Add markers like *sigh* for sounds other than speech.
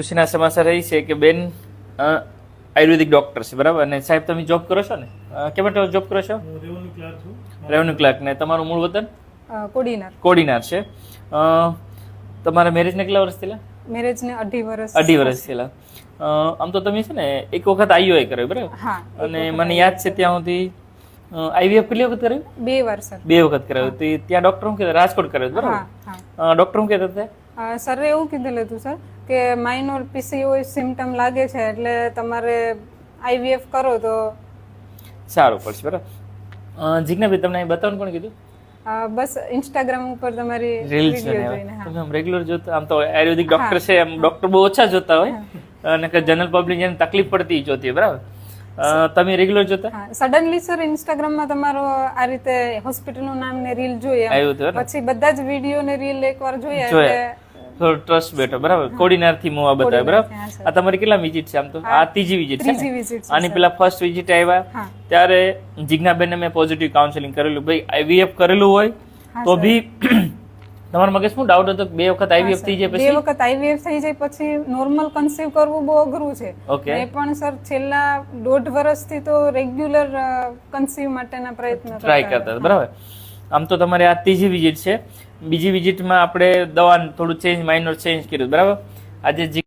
ખુશીના સમાચાર એ છે કે બેન આયુર્વેદિક ડોક્ટર છે બરાબર? અને સાહેબ તમે જોબ કરો છો ને? કેમ માટે જોબ કરો છો? રેવન્યુ ક્લાર્ક છું. રેવન્યુ ક્લાર્ક ને તમારું મૂળ વતન? કોડીનાર. કોડીનાર છે. તમારા તમારા મેરેજને કેટલા વર્ષ થયેલા? મેરેજને અઢી વર્ષ અઢી વર્ષ થયેલા. અ, આમ તો તમે છે ને એક વખત આઈઓઆઈ કર્યો બરાબર? અને મને યાદ છે ત્યાં સુધી આઈવીએફ કેટલી વખત કર્યું? બે વર્ષ બે વખત કર્યું. તો ત્યાં ડોક્ટર હું કહેતા રાજકોટ કર્યો બરાબર? હા ડોક્ટર હું કહેતા હતા સરે એવું કીધેલું હતું સર કે માઇનોર પીસીઓએસ સિમ્ટમ લાગે છે એટલે તમારે આઈવીએફ કરો તો સારું પડશે બરાબર. અ, તમને બતાવવાનું કોણ કીધું? બસ ઇન્સ્ટાગ્રામ ઉપર તમારી રીલ્સ જોઈને રેગ્યુલર જોતા આમ તો આયુર્વેદિક ડોક્ટર છે એમ ડોક્ટર બહુ ઓછા જોતા હોય. અને કે જનરલ પબ્લિક જેને તકલીફ પડતી જોતી હોય બરાબર. તમે રેગ્યુલર જોતા? સડનલી સર ઇન્સ્ટાગ્રામમાં તમારો આ રીતે હોસ્પિટલનું નામ ને રીલ જોઈએ. પછી બધા જ વીડિયો ને રીલ એકવાર જોઈએ થોડો ટ્રસ્ટ બેઠો બરાબર? કોડીનારથી હું આ બતાવ્યો બરાબર? આ તમારી કેટલા વિઝિટ છે આમ તો? આ ત્રીજી વિઝિટ છે આની પેલા ફર્સ્ટ વિઝિટ આવ્યા. ત્યારે જિજ્ઞાબેનને મેં પોઝિટિવ કાઉન્સેલિંગ કરેલું. ભાઈ આઈવીએફ કરેલું હોય તો બી *clears throat* તમારા મગજ શું ડાઉટ હતો બે વખત આઈવીએફ થઈ જાય બે વખત આઈવીએફ થઈ જાય પછી નોર્મલ કન્સીવ કરવું બહુ અઘરું છે. ઓકે. એ પણ સર છેલ્લા દોઢ વર્ષથી તો રેગ્યુલર કન્સીવ માટેના પ્રયત્ન ટ્રાય કરતા બરાબર? આમ તો તમારે આ ત્રીજી વિઝિટ છે. બીજી વિઝિટમાં આપણે દવા થોડું ચેન્જ માઇનર ચેન્જ કર્યું, બરાબર? આજે